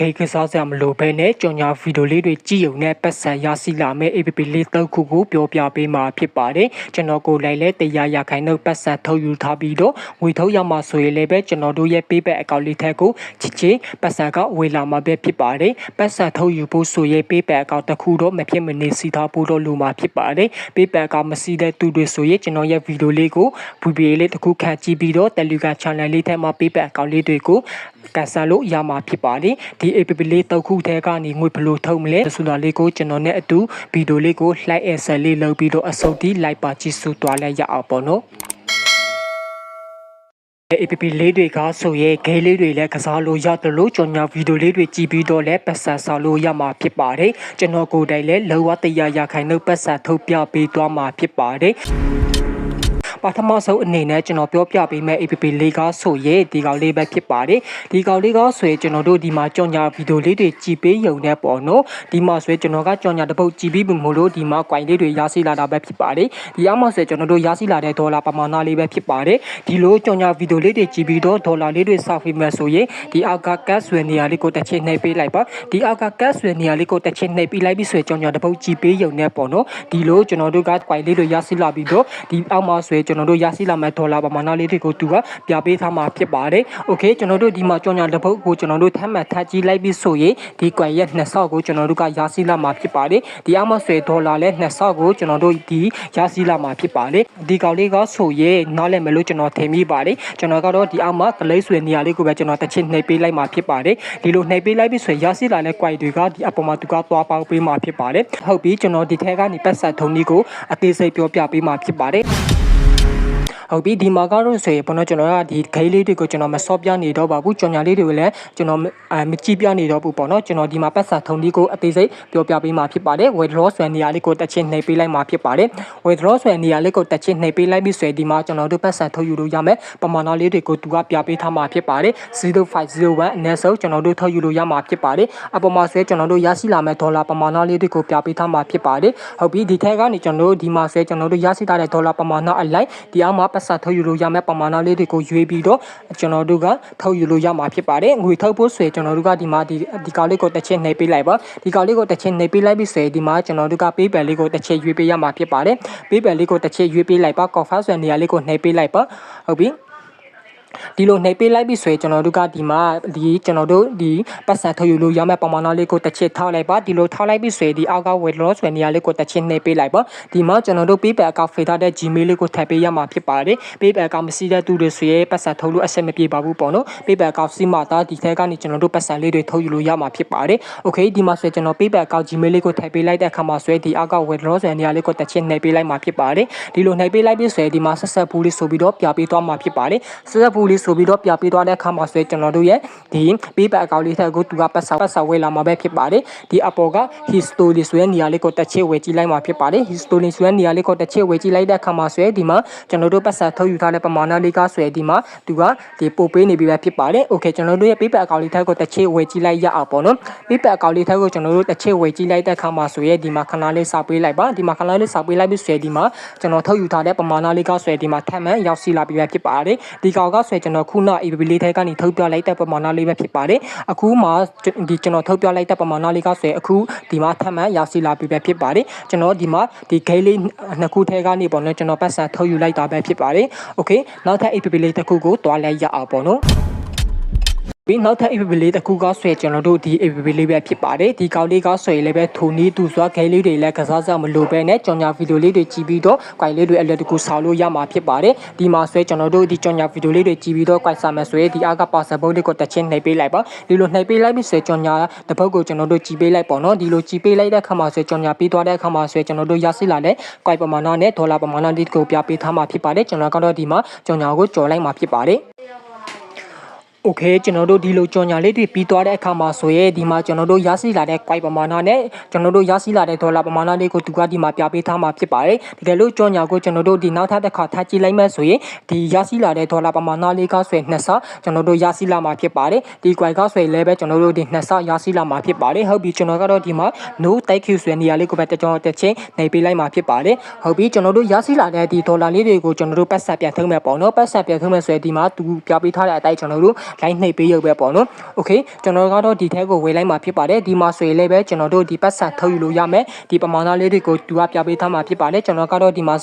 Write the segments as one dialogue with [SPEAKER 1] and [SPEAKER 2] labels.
[SPEAKER 1] ဂိတ်ကစားစရာမလိုဘဲနဲ့ကြော်ညာဗီဒီယိုလေးတွေကြည့်ုံနဲ့ပတ်စံရရှိလာမယ့် APP လေးတစ်ခုကိုပြောပြပေးမှာဖြစ်ပါတယ်ကျွန်တော်ကိုယ်လိုက်လဲတရားရခိုင်နှုတ်ပတ်စံထုတ်ယူထားပြီးတော့ငွေထုတ်ရမှာဆိုရင်လည်းပဲကျွန်တော်တို့ရဲ့ PayPal အကောင့်လေးထက်ကိုချစ်ချင်းပတ်စံကဝေလာမှာပဲဖြစ်ပါတယ်ပတ်စံထုတ်ယူဖို့ဆိုရင် PayPal အကောင့်တစ်ခုတော့မဖြစ်မနေစီထားဖို့တော့လိုမှာဖြစ်ပါတယ် PayPal အကောင့်မစီတဲ့သူတွေဆိုရင်ကျွန်တော်ရဲ့ဗီဒီယိုလေးကို VPA လေးတစ်ခုခန့်ကြည့်ပြီးတော့ Telegram channel လေးထဲမှာ PayPal အကောင့်လေးတွေကိုကန်ဆယ်လို့ရမှာဖြစ်ပါတယ်ဒီ APP လေးတစ်ခုထဲကနေငွေဘယ်လိုထုတ်မလဲဆိုတာလေးကိုကျွန်တော်နဲ့အတူဗီဒီယိုလေးကို like and share လေးလုပ်ပြီးတော့အစုပ်တီး like ပါကြည့်စုသွားလိုက်ရအောင်ပေါ့နော် APP လေးတွေကဆိုရဲဂိမ်းလေးတွေလည်းကစားလို့ရတယ်လို့ကျွန်တော်ဗီဒီယိုလေးတွေကြည့်ပြီးတော့လည်းပတ်စံဆောင်လို့ရမှာဖြစ်ပါတယ်ကျွန်တော်ကိုယ်တိုင်လည်းလောကတရားရခိုင်နှုတ်ပတ်စံထုတ်ပြပေးသွားမှာဖြစ်ပါတယ် ပထမဆုံးအနေနဲ့ကျွန်တော်ပြောပြပေးမယ့် APP လေးကဆိုရဲဒီကောင်လေးပဲဖြစ်ပါတယ်ဒီကောင်လေးကဆိုရင်ကျွန်တော်တို့ဒီမှာကြော်ညာဗီဒီယိုလေးတွေကြည့်ပေးရုံနဲ့ပေါ့နော်ဒီမှာဆိုရင်ကျွန်တော်ကကြော်ညာတစ်ပုတ်ကြည့်ပြီးပြီမို့လို့ဒီမှာ coin လေးတွေရရှိလာတာပဲဖြစ်ပါတယ်ဒီအမှဆိုရင်ကျွန်တော်တို့ရရှိလာတဲ့ဒေါ်လာပမာဏလေးပဲဖြစ်ပါတယ်ဒီလိုကြော်ညာဗီဒီယိုလေးတွေကြည့်ပြီးတော့ဒေါ်လာလေးတွေစောက်ပြီးမှဆိုရင်ဒီအောက်ကကတ်ဆွေနေရာလေးကိုတစ်ချိန်နှိပ်ပေးလိုက်ပါဒီအောက်ကကတ်ဆွေနေရာလေးကိုတစ်ချိန်နှိပ်ပေးလိုက်ပြီးဆိုရင်ကြော်ညာတစ်ပုတ်ကြည့်ပေးရုံနဲ့ပေါ့နော်ဒီလိုကျွန်တော်တို့က coin လေးတွေရရှိလာပြီးတော့ဒီအောက်မှာဆိုရင်ကျွန်တော်တို့ရရှိလာမဲ့ဒေါ်လာပမာဏလေးတွေကိုသူကပြပေးထားမှာဖြစ်ပါတယ်။ Okay ကျွန်တော်တို့ဒီမှာကြော်ညာတစ်ပုတ်ကိုကျွန်တော်တို့ထပ်မှတ်ထပ်ကြည့်လိုက်ပြီးဆိုရင်ဒီ coin ရဲ့နှစ်ဆောက်ကိုကျွန်တော်တို့ကရရှိလာမှာဖြစ်ပါတယ်။ဒီအောက်မှာဆိုရင်ဒေါ်လာလည်းနှစ်ဆောက်ကိုကျွန်တော်တို့ဒီရရှိလာမှာဖြစ်ပါတယ်။ဒီကောင်လေးကဆိုရင်နားလည်မယ်လို့ကျွန်တော်ထင်မိပါတယ်။ကျွန်တော်ကတော့ဒီအောက်မှာကလေးဆွေနေရာလေးကိုပဲကျွန်တော်တစ်ချက်နှိပ်ပေးလိုက်မှာဖြစ်ပါတယ်။ဒီလိုနှိပ်ပေးလိုက်ပြီးဆိုရင်ရရှိလာတဲ့ coin တွေကဒီအပေါ်မှာသူကသွားပေါက်ပေးမှာဖြစ်ပါတယ်။ဟုတ်ပြီကျွန်တော်ဒီထဲကနေပတ်ဆက်ထုံးကြီးကိုအသေးစိတ်ပြောပြပေးမှာဖြစ်ပါတယ်။ ဟုတ်ပြီဒီမှာကတော့ဆိုရင်ပေါ့နော်ကျွန်တော်ကဒီဂိမ်းလေးတွေကိုကျွန်တော်မစော့ပြနေတော့ပါဘူးကြော်ညာလေးတွေကိုလည်းကျွန်တော်အဲမကြည့်ပြနေတော့ဘူးပေါ့နော်ကျွန်တော်ဒီမှာပတ်စာထုံလေးကိုအသေးစိတ်ပြောပြပေးမှာဖြစ်ပါတယ် withdraw ဆိုတဲ့နေရာလေးကိုတက်ချင်းနှိပ်ပေးလိုက်မှာဖြစ်ပါတယ် withdraw ဆိုတဲ့နေရာလေးကိုတက်ချင်းနှိပ်ပေးလိုက်ပြီးဆိုရင်ဒီမှာကျွန်တော်တို့ပတ်စာထုတ်ယူလို့ရမယ်ပမာဏလေးတွေကိုသူကပြပေးထားမှာဖြစ်ပါတယ်0501အနည်းဆုံးကျွန်တော်တို့ထုတ်ယူလို့ရမှာဖြစ်ပါတယ်အပေါ်မှာဆိုရင်ကျွန်တော်တို့ရရှိလာမယ့်ဒေါ်လာပမာဏလေးတွေကိုပြပေးထားမှာဖြစ်ပါတယ်ဟုတ်ပြီဒီထက်ကနေကျွန်တော်တို့ဒီမှာဆိုရင်ကျွန်တော်တို့ရရှိထားတဲ့ဒေါ်လာပမာဏအလိုက်ဒီအောက်မှာပတ်စထုတ်ယူလို့ရမယ့်ပမာဏလေးတွေကိုရွေးပြီးတော့ကျွန်တော်တို့ကထုတ်ယူလို့ရမှာဖြစ်ပါတယ်ငွေထုတ်ဖို့ဆိုရင်ကျွန်တော်တို့ကဒီမှာဒီဒီကောင်လေးကိုတစ်ချက်နှိပ်ပေးလိုက်ပါဒီကောင်လေးကိုတစ်ချက်နှိပ်ပေးလိုက်ပြီးဆိုရင်ဒီမှာကျွန်တော်တို့က PayPal လေးကိုတစ်ချက်ရွေးပေးရမှာဖြစ်ပါတယ် PayPal လေးကိုတစ်ချက်ရွေးပေးလိုက်ပါ Confirm ဆိုတဲ့နေရာလေးကိုနှိပ်ပေးလိုက်ပါဟုတ်ပြီ ဒီလိုနှိပ်ပေးလိုက်ပြီဆိုရင်ကျွန်တော်တို့ကဒီမှာဒီကျွန်တော်တို့ဒီပတ်စံထုတ်ယူလို့ရမယ့်ပမာဏလေးကိုတစ်ချက်ထောက်လိုက်ပါဒီလိုထောက်လိုက်ပြီဆိုရင်ဒီအောက်က withdraw ဆိုတဲ့နေရာလေးကိုတစ်ချက်နှိပ်ပေးလိုက်ပါဒီမှာကျွန်တော်တို့ PayPal account ဖေးထားတဲ့ Gmail လေးကိုထည့်ပေးရမှာဖြစ်ပါတယ် PayPal account မရှိတဲ့သူတွေဆိုရင်ပတ်စံထုတ်လို့အဆက်မပြေပါဘူးပေါ့နော် PayPal account စီမှာဒါဒီထဲကနေကျွန်တော်တို့ပတ်စံလေးတွေထုတ်ယူလို့ရမှာဖြစ်ပါတယ် Okay ဒီမှာဆိုရင်ကျွန်တော် PayPal account Gmail လေးကိုထည့်ပေးလိုက်တဲ့အခါမှာဆိုရင်ဒီအောက်က withdraw ဆိုတဲ့နေရာလေးကိုတစ်ချက်နှိပ်ပေးလိုက်မှာဖြစ်ပါတယ်ဒီလိုနှိပ်ပေးလိုက်ပြီဆိုရင်ဒီမှာဆက်ဆက်ပူလေးဆိုပြီးတော့ပြပေးသွားမှာဖြစ်ပါတယ်ဆက်ဆက်ပူလေးဆိုပြီးတော့ပြပေးသွားတဲ့အခါမှာဆိုရင်ကျွန်တော်တို့ရဲ့ဒီ PayPal account လေးထက်ကိုသူကပတ်စာပတ်စာဝယ်လာမှာပဲဖြစ်ပါတယ်ဒီအပေါ်က history ဆိုတဲ့နေရာလေးကိုတစ်ချက်ဝယ်ကြည့်လိုက်မှာဖြစ်ပါတယ် history ဆိုတဲ့နေရာလေးကိုတစ်ချက်ဝယ်ကြည့်လိုက်တဲ့အခါမှာဆိုရင်ဒီမှာကျွန်တော်တို့ပတ်စာထုတ်ယူထားတဲ့ပမာဏလေးကဆိုရင်ဒီမှာသူကဒီပို့ပေးနေပြီပဲဖြစ်ပါတယ် okay ကျွန်တော်တို့ရဲ့ PayPal account လေးထက်ကိုတစ်ချက်ဝယ်ကြည့်လိုက်ရအောင်ပေါ့နော် PayPal account လေးထက်ကိုကျွန်တော်တို့တစ်ချက်ဝယ်ကြည့်လိုက်တဲ့အခါမှာဆိုရင်ဒီမှာခဏလေးစောက်ပေးလိုက်ပါဒီမှာခဏလေးစောက်ပေးလိုက်ပြီးဆိုရင်ဒီမှာကျွန်တော်ထုတ်ယူထားတဲ့ပမာဏလေးကဆိုရင်ဒီမှာထပ်မံရောက်ရှိလာပြီပဲဖြစ်ပါတယ်ဒီကောင်ကဆိုရင်ကျွန်တော်ခုန APP လေးထဲကနေထုတ်ပြလိုက်တဲ့ပမာဏလေးပဲဖြစ်ပါတယ်အခုမှဒီကျွန်တော်ထုတ်ပြလိုက်တဲ့ပမာဏလေးကဆိုရင်အခုဒီမှာထပ်မံရောက်ရှိလာပြီပဲဖြစ်ပါတယ်ကျွန်တော်ဒီမှာဒီ gate လေးနှစ်ခုထဲကနေပေါ့နော်ကျွန်တော်ပတ်စံထုတ်ယူလိုက်တာပဲဖြစ်ပါတယ် okay နောက်ထပ် APP လေးတစ်ခုကိုတွားလိုက်ရအောင်ပေါ့နော် ပြီးနောက်ထပ် APP လေးတစ်ခုကဆွဲကျွန်တော်တို့ဒီ APP လေးပဲဖြစ်ပါတယ်ဒီကောက်လေးကဆွဲလည်းပဲထိုနီးသူစွာခဲလေးတွေလည်းကစားစားမလို့ပဲနဲ့ကြော်ညာဗီဒီယိုလေးတွေကြည့်ပြီးတော့ quite လေးတွေအလွယ်တကူဆောက်လို့ရမှာဖြစ်ပါတယ်ဒီမှာဆွဲကျွန်တော်တို့ဒီကြော်ညာဗီဒီယိုလေးတွေကြည့်ပြီးတော့ quite စားမယ်ဆွဲဒီအားကပါစပုတ်လေးကိုတစ်ချင်းနှိပ်ပေးလိုက်ပါဒီလိုနှိပ်ပေးလိုက်ပြီးဆွဲကြော်ညာတစ်ပုတ်ကိုကျွန်တော်တို့ကြည့်ပေးလိုက်ပေါ့နော်ဒီလိုကြည့်ပေးလိုက်တဲ့အခါမှာဆွဲကြော်ညာပြီးသွားတဲ့အခါမှာဆွဲကျွန်တော်တို့ရရှိလာတဲ့ quite ပမာဏနဲ့ဒေါ်လာပမာဏလေးကိုပြပေးထားမှာဖြစ်ပါတယ်ကျွန်တော်ကတော့ဒီမှာကြော်ညာကိုကြော်လိုက်မှာဖြစ်ပါတယ် โอเคကျွန်တော်တို့ဒီလိုကြော်ညာလေးတွေပြီးသွားတဲ့အခါမှာဆိုရဲဒီမှာကျွန်တော်တို့ရရှိလာတဲ့ quite ပမာဏနဲ့ကျွန်တော်တို့ရရှိလာတဲ့ဒေါ်လာပမာဏလေးကိုသူကဒီမှာပြပေးထားမှာဖြစ်ပါတယ်တကယ်လို့ကြော်ညာကိုကျွန်တော်တို့ဒီနောက်ထပ်တစ်ခါထားကြည့်လိုက်မှဆိုရင်ဒီရရှိလာတဲ့ဒေါ်လာပမာဏလေးကဆိုရင်နှစ်ဆကျွန်တော်တို့ရရှိလာမှာဖြစ်ပါတယ်ဒီ quite ကဆိုရင်လည်းပဲကျွန်တော်တို့ဒီနှစ်ဆရရှိလာမှာဖြစ်ပါတယ်ဟုတ်ပြီကျွန်တော်ကတော့ဒီမှာ no thank you ဆိုတဲ့နေရာလေးကိုပဲတကြောတစ်ချင်းနေပေးလိုက်မှာဖြစ်ပါတယ်ဟုတ်ပြီကျွန်တော်တို့ရရှိလာတဲ့ဒီဒေါ်လာလေးတွေကိုကျွန်တော်တို့ပတ်ဆက်ပြန်ထုံးမယ်ပေါ့နော်ပတ်ဆက်ပြန်ထုံးမယ်ဆိုရင်ဒီမှာသူပြပေးထားတဲ့အတိုင်းကျွန်တော်တို့ လိုက်နှိပ်ပေးရုပ်ပဲပေါ့နော်โอเคကျွန်တော်ကတော့ဒီထဲကိုဝေလိုက်မှာဖြစ်ပါတယ်ဒီမှာဆိုရင်လည်းပဲကျွန်တော်တို့ဒီပတ်စံထုတ်ယူလို့ရမယ်ဒီပမာဏလေးတွေကိုသူကပြပေးထားမှာဖြစ်ပါတယ်ကျွန်တော်ကတော့ဒီမှာ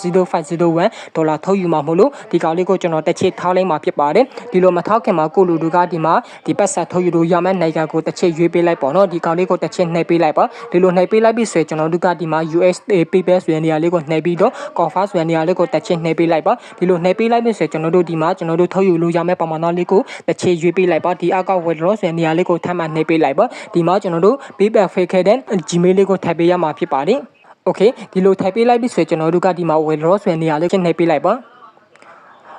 [SPEAKER 1] 0501ဒေါ်လာထုတ်ယူမှာမဟုတ်လို့ဒီကောင်လေးကိုကျွန်တော်တစ်ချက်ထားလိုက်မှာဖြစ်ပါတယ်ဒီလိုမထောက်ခင်မှာကိုလူတို့ကဒီမှာဒီပတ်စံထုတ်ယူလို့ရမယ်နိုင်ငံကိုတစ်ချက်ရွေးပေးလိုက်ပေါ့နော်ဒီကောင်လေးကိုတစ်ချက်နှိပ်ပေးလိုက်ပါဒီလိုနှိပ်ပေးလိုက်ပြီဆိုရင်ကျွန်တော်တို့ကဒီမှာ USA PayPal ဆိုတဲ့နေရာလေးကိုနှိပ်ပြီးတော့ Confirm ဆိုတဲ့နေရာလေးကိုတစ်ချက်နှိပ်ပေးလိုက်ပါဒီလိုနှိပ်ပေးလိုက်ပြီဆိုရင်ကျွန်တော်တို့ဒီမှာကျွန်တော်တို့ထုတ်ယူလို့ရမယ်ပမာဏလေးကိုတစ်ချက် ရွေးပေးလိုက်ပါဒီအောက်က withdraw ဆိုတဲ့နေရာလေးကိုထပ်မနှိပ်ပေးလိုက်ပါဒီမှာကျွန်တော်တို့ PayPal fake ခဲ့တဲ့ Gmail လေးကိုထပ်ပေးရမှာဖြစ်ပါတယ်โอเคဒီလိုထည့်ပေးလိုက်ပြီဆိုရင်ကျွန်တော်တို့ကဒီမှာ withdraw ဆိုတဲ့နေရာလေးကိုနှိပ်ပေးလိုက်ပါ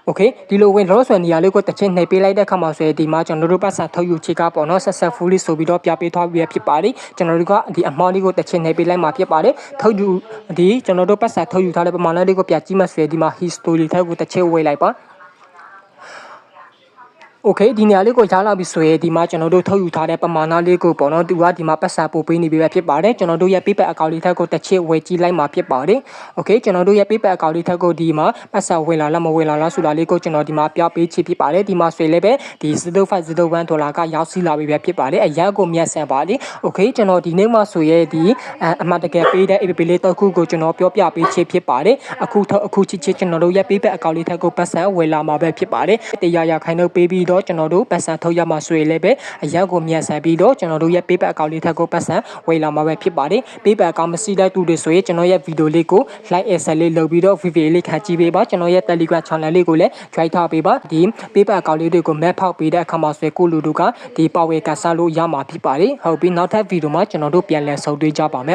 [SPEAKER 1] โอเคဒီလို withdraw ဆိုတဲ့နေရာလေးကိုတစ်ချက်နှိပ်ပေးလိုက်တဲ့အခါမှာဆိုရင်ဒီမှာကျွန်တော်တို့ပတ်စံထုတ်ယူချေကပေါ့နော် successfully ဆိုပြီးတော့ပြပေးသွားပြီးဖြစ်ပါတယ်ကျွန်တော်တို့ကဒီ amount လေးကိုတစ်ချက်နှိပ်ပေးလိုက်မှာဖြစ်ပါတယ်ထုတ်ယူဒီကျွန်တော်တို့ပတ်စံထုတ်ယူထားတဲ့ပမာဏလေးကိုပြကြည့်မှဆိုရင်ဒီမှာ history ထဲကိုတစ်ချက်ဝေးလိုက်ပါ โอเคဒီနေရာလေးကိုရလာပြီဆိုရင်ဒီမှာကျွန်တော်တို့ထုတ်ယူထားတဲ့ပမာဏလေးကိုပေါ့နော်သူကဒီမှာပတ်စံပို့ပေးနေပြီပဲဖြစ်ပါတယ်ကျွန်တော်တို့ရဲ့ paper account လေးထက်ကိုတစ်ချက်ဝယ်ကြည့်လိုက်မှာဖြစ်ပါတယ်โอเคကျွန်တော်တို့ရဲ့ paper account လေးထက်ကိုဒီမှာပတ်စံဝင်လာလားမဝင်လာလားဆိုတာလေးကိုကျွန်တော်ဒီမှာပြပေးချဖြစ်ပါတယ်ဒီမှာဆိုရင်လည်းပဲဒီ0501ဒေါ်လာကရောက်စီလာပြီပဲဖြစ်ပါတယ်အရက်ကိုမြတ်ဆန်ပါလေโอเคကျွန်တော်ဒီနေ့မှဆိုရဲဒီအမှတ်တကယ်ပေးတဲ့ app လေးတစ်ခုကိုကျွန်တော်ပြောပြပေးချဖြစ်ပါတယ်အခုထအခုချစ်ချစ်ကျွန်တော်တို့ရဲ့ paper account လေးထက်ကိုပတ်စံဝင်လာမှာပဲဖြစ်ပါတယ်တရားရခိုင်တော့ပေးပြီးတော့ ာ့ကျွန်တော်တို့ပတ်စံထုတ်ရမှာဆိုရင်လည်းပဲအရက်ကိုမြတ်ဆန်ပြီးတော့ကျွန်တော်တို့ရဲ့ paper account လေးထက်ကိုပတ်စံဝင်လာမှာပဲဖြစ်ပါတယ် paper account မရှိတဲ့သူတွေဆိုရင်ကျွန်တော်ရဲ့ video လေးကို like and share လေးလုပ်ပြီးတော့ video လေးခန့်ကြည့်ပေးပါကျွန်တော်ရဲ့ telegram channel လေးကိုလည်း join ထားပေးပါဒီ paper account လေးတွေကို map ဖောက်ပေးတဲ့အခါမှာဆိုရင်ကိုလူတို့ကဒီ power ကစားလို့ရမှာဖြစ်ပါတယ်ဟုတ်ပြီနောက်ထပ် video မှာကျွန်တော်တို့ပြန်လည်ဆုံတွေ့ကြပါမယ်